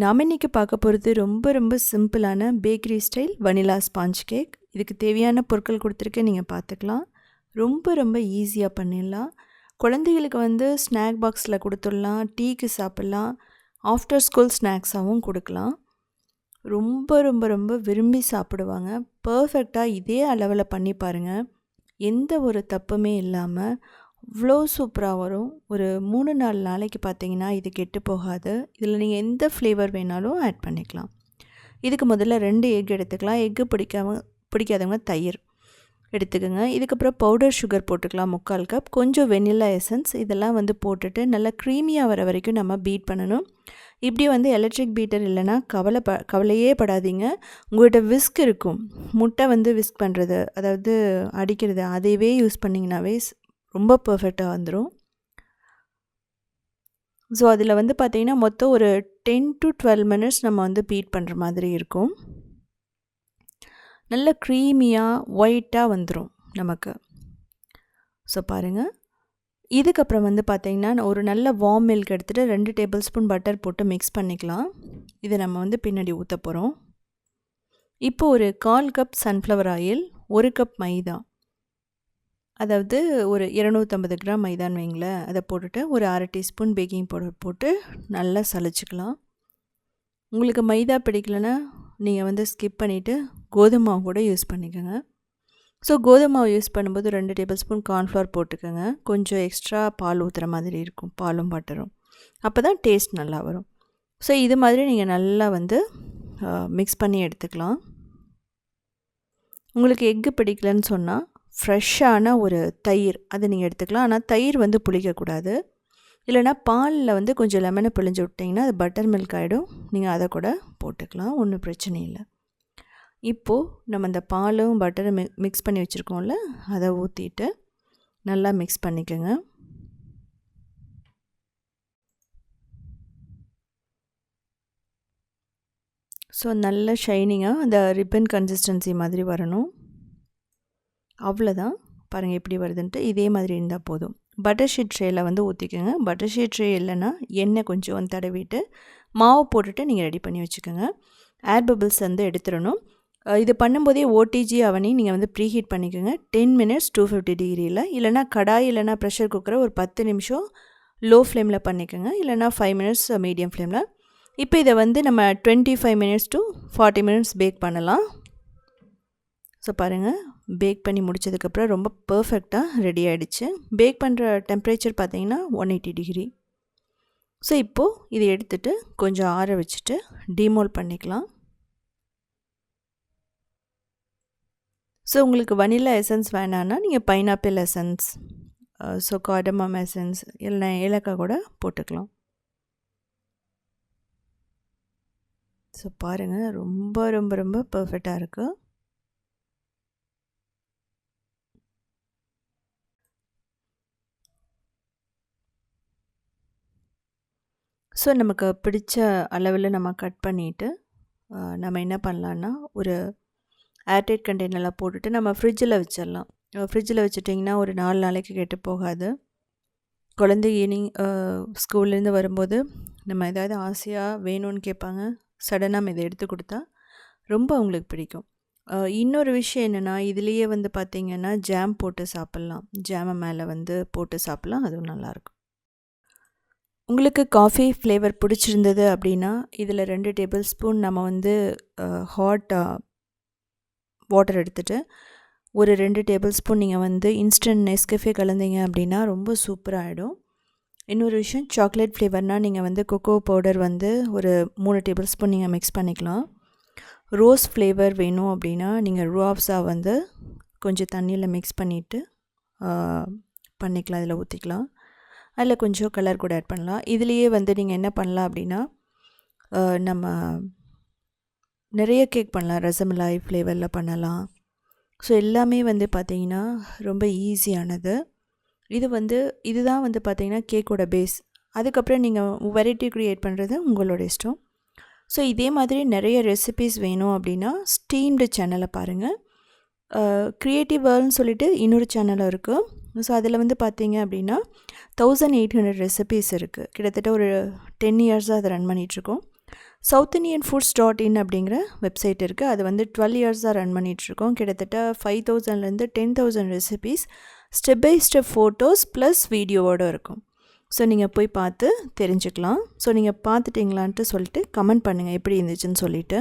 நாம் இன்றைக்கி பார்க்க போகிறது ரொம்ப ரொம்ப சிம்பிளான bakery style vanilla sponge cake இதுக்கு தேவையான பொருட்கள் கொடுத்துருக்கேன் நீங்கள் பார்த்துக்கலாம். ரொம்ப ரொம்ப ஈஸியாக பண்ணிடலாம். குழந்தைகளுக்கு வந்து ஸ்நாக் பாக்ஸில் கொடுத்துடலாம் டீக்கு சாப்பிட்லாம் ஆஃப்டர் ஸ்கூல் ஸ்நாக்ஸாகவும் கொடுக்கலாம். ரொம்ப ரொம்ப ரொம்ப விரும்பி சாப்பிடுவாங்க. பர்ஃபெக்டாக இதே அளவில் பண்ணி பாருங்கள் எந்த ஒரு தப்புமே இல்லாமல் அவ்வளோ சூப்பராக வரும். ஒரு மூணு நாலு நாளைக்கு பார்த்தீங்கன்னா இது கெட்டு போகாது. இதில் நீங்கள் எந்த ஃப்ளேவர் வேணாலும் ஆட் பண்ணிக்கலாம். இதுக்கு முதல்ல ரெண்டு எக் எடுத்துக்கலாம். எக்கு பிடிக்காம பிடிக்காதவங்க தயிர் எடுத்துக்கோங்க. இதுக்கப்புறம் பவுடர் சுகர் போட்டுக்கலாம். முக்கால் கப் கொஞ்சம் வெனிலா எசன்ஸ் இதெல்லாம் வந்து போட்டுட்டு நல்லா க்ரீமியாக வர வரைக்கும் நம்ம பீட் பண்ணணும். இப்படி வந்து எலக்ட்ரிக் பீட்டர் இல்லைன்னா கவலை ப கவலையே படாதீங்க. உங்கள்கிட்ட விஸ்க் இருக்கும். முட்டை வந்து விஸ்க் பண்ணுறது அதாவது அடிக்கிறது அதையவே யூஸ் பண்ணிங்கனாவே ரொம்ப பர்ஃபெக்டாக வந்துடும் ஸோ அதில் வந்து பார்த்திங்கன்னா மொத்தம் ஒரு டென் டு டுவெல் மினிட்ஸ் நம்ம வந்து பீட் பண்ணுற மாதிரி இருக்கும். நல்ல க்ரீமியாக ஒயிட்டாக வந்துடும் நமக்கு. ஸோ பாருங்கள் இதுக்கப்புறம் வந்து பார்த்திங்கன்னா ஒரு நல்ல வார்ம் மில்க் எடுத்துகிட்டு ரெண்டு டேபிள் ஸ்பூன் பட்டர் போட்டு மிக்ஸ் பண்ணிக்கலாம். இதை நம்ம வந்து பின்னாடி ஊற்ற போகிறோம் இப்போ ஒரு கால் கப் சன்ஃப்ளவர் ஆயில் ஒரு கப் மைதா. அதாவது ஒரு இரநூத்தம்பது கிராம் மைதான் வைங்களேன். அதை போட்டுட்டு ஒரு அரை டீஸ்பூன் பேக்கிங் பவுடர் போட்டு நல்லா சளிச்சிக்கலாம். உங்களுக்கு மைதா பிடிக்கலன்னா நீங்கள் வந்து ஸ்கிப் பண்ணிவிட்டு கோதுமை மாவு கூட யூஸ் பண்ணிக்கோங்க. ஸோ கோதுமை மாவு யூஸ் பண்ணும்போது ரெண்டு டேபிள் ஸ்பூன் கார்ன்ஃப்ளவர் போட்டுக்கோங்க. கொஞ்சம் எக்ஸ்ட்ரா பால் ஊற்றுற மாதிரி இருக்கும் பாலும் பட்டரும். அப்போ தான் டேஸ்ட் நல்லா வரும். ஸோ இது மாதிரி நீங்கள் நல்லா வந்து மிக்ஸ் பண்ணி எடுத்துக்கலாம். உங்களுக்கு எக்கு பிடிக்கலன்னு சொன்னால் ஃப்ரெஷ்ஷான ஒரு தயிர். அதை நீங்கள் எடுத்துக்கலாம். ஆனால் தயிர் வந்து புளிக்கக்கூடாது. இல்லைனா பாலில் வந்து கொஞ்சம் லெமனை பிழிஞ்சு விட்டிங்கன்னா அது பட்டர் மில்க் ஆகிடும் நீங்கள் அதை கூட போட்டுக்கலாம். ஒன்றும் பிரச்சனை இல்லை. இப்போது நம்ம இந்த பாலும் பட்டரும் மி மிக்ஸ் பண்ணி வச்சுருக்கோம்ல அதை ஊற்றிட்டு நல்லா மிக்ஸ் பண்ணிக்கோங்க. ஸோ நல்ல ஷைனிங்காக அந்த ரிப்பன் கன்சிஸ்டன்சி மாதிரி வரணும். அவ்வளோதான் பாருங்கள் எப்படி வருதுன்ட்டு. இதே மாதிரி இருந்தால் போதும். பட்டர் ஷீட் ட்ரேயில் வந்து ஊற்றிக்கோங்க பட்டர் ஷீட் ட்ரே இல்லைன்னா எண்ணெய் கொஞ்சம் வந்து தடவிட்டு மாவு போட்டுட்டு நீங்கள் ரெடி பண்ணி வச்சுக்கோங்க. ஏர் பபிள்ஸ் வந்து எடுத்துடணும். இது பண்ணும்போதே ஓடிஜி அவனி நீங்கள் வந்து ப்ரீ ஹீட் பண்ணிக்கோங்க. டென் மினிட்ஸ் டூ ஃபிஃப்டி டிகிரியில் இல்லைனா கடாய் இல்லைனா ப்ரெஷர் குக்கரை ஒரு பத்து நிமிஷம் லோ ஃப்ளேமில் பண்ணிக்கோங்க. இல்லைனா ஃபைவ் மினிட்ஸ் மீடியம் ஃப்ளேமில் இப்போ இதை வந்து நம்ம twenty five minutes to forty minutes bake பண்ணலாம். ஸோ பாருங்கள் பேக் பண்ணி முடித்ததுக்கப்புறம் ரொம்ப பர்ஃபெக்டாக ரெடி ஆகிடுச்சு பேக் பண்ணுற டெம்ப்ரேச்சர் பார்த்திங்கன்னா ஒன் எயிட்டி டிகிரி ஸோ இப்போது இதை எடுத்துகிட்டு கொஞ்சம் ஆற வச்சுட்டு டிமோல் பண்ணிக்கலாம். ஸோ உங்களுக்கு வனிலா எசன்ஸ் வேணான்னா நீங்கள் pineapple essence so cardamom essence இல்லைனா ஏலக்காய் கூட போட்டுக்கலாம். ஸோ பாருங்கள் ரொம்ப ரொம்ப ரொம்ப பர்ஃபெக்டாக இருக்குது ஸோ நமக்கு பிடிச்ச அளவில் நம்ம கட் பண்ணிவிட்டு நம்ம என்ன பண்ணலான்னா ஒரு ஏர்டைட் கண்டெய்னரில் போட்டுட்டு நம்ம ஃப்ரிட்ஜில் வச்சிடலாம். ஃப்ரிட்ஜில் வச்சுட்டிங்கன்னா ஒரு நாலு நாளைக்கு கெட்டு போகாது. குழந்தை ஈவினிங் ஸ்கூல்லேருந்து வரும்போது நம்ம ஏதாவது ஆசையாக வேணும்னு கேட்பாங்க. சடனாக நம்ம இதை எடுத்து கொடுத்தா ரொம்ப அவங்களுக்கு பிடிக்கும். இன்னொரு விஷயம் என்னென்னா இதுலேயே வந்து பார்த்திங்கன்னா ஜாம் போட்டு சாப்பிட்லாம். ஜாமை மேலே வந்து போட்டு சாப்பிட்லாம். அதுவும் நல்லாயிருக்கும் உங்களுக்கு காஃபி ஃப்ளேவர் பிடிச்சிருந்தது அப்படின்னா இதில் ரெண்டு டேபிள் ஸ்பூன் நம்ம வந்து ஹாட் வாட்டர் எடுத்துகிட்டு ஒரு ரெண்டு டேபிள் ஸ்பூன் நீங்கள் வந்து இன்ஸ்டன்ட் நெஸ்கஃபே கலந்தீங்க அப்படின்னா ரொம்ப சூப்பராகிடும் இன்னொரு விஷயம் சாக்லேட் ஃப்ளேவர்னால் நீங்கள் வந்து கொக்கோ பவுடர் வந்து ஒரு மூணு டேபிள் ஸ்பூன் நீங்கள் மிக்ஸ் பண்ணிக்கலாம். ரோஸ் ஃப்ளேவர் வேணும் அப்படின்னா நீங்கள் ரூஆப்ஸாக வந்து கொஞ்சம் தண்ணியில் மிக்ஸ் பண்ணிவிட்டு பண்ணிக்கலாம் அதில் ஊற்றிக்கலாம் அதில் கொஞ்சம் கலர் கூட ஆட் பண்ணலாம். இதுலேயே வந்து நீங்கள் என்ன பண்ணலாம் அப்படின்னா நம்ம நிறைய கேக் பண்ணலாம். ரசமலாய் ஃப்ளேவரில் பண்ணலாம். ஸோ எல்லாமே வந்து பார்த்திங்கன்னா ரொம்ப ஈஸியானது இது வந்து இதுதான் வந்து பார்த்திங்கன்னா கேக்கோட பேஸ் அதுக்கப்புறம் நீங்கள் வெரைட்டி க்ரியேட் பண்ணுறது உங்களோட இஷ்டம். ஸோ இதே மாதிரி நிறைய ரெசிபீஸ் வேணும் அப்படின்னா ஸ்டீம்டு சேனலை பாருங்கள் க்ரியேட்டிவ் வேர்ல்னு சொல்லிட்டு இன்னொரு சேனலும் இருக்குது ஸோ அதில் வந்து பார்த்தீங்க அப்படின்னா தௌசண்ட் எயிட் ஹண்ட்ரட் ரெசிபீஸ் இருக்குது கிட்டத்தட்ட ஒரு டென் இயர்ஸாக அதை ரன் பண்ணிகிட்ருக்கோம் south Indian foods dot in அப்படிங்கிற வெப்சைட் இருக்குது அது வந்து டுவெல் இயர்ஸாக ரன் பண்ணிகிட்ருக்கோம் கிட்டத்தட்ட ஃபைவ் தௌசண்ட்லேருந்து ten thousand recipes step by step photos plus வீடியோவோடு இருக்கும். ஸோ நீங்கள் போய் பார்த்து தெரிஞ்சுக்கலாம். ஸோ நீங்கள் பார்த்துட்டிங்களான்ட்டு சொல்லிட்டு கமெண்ட் பண்ணுங்கள் எப்படி இருந்துச்சுன்னு சொல்லிவிட்டு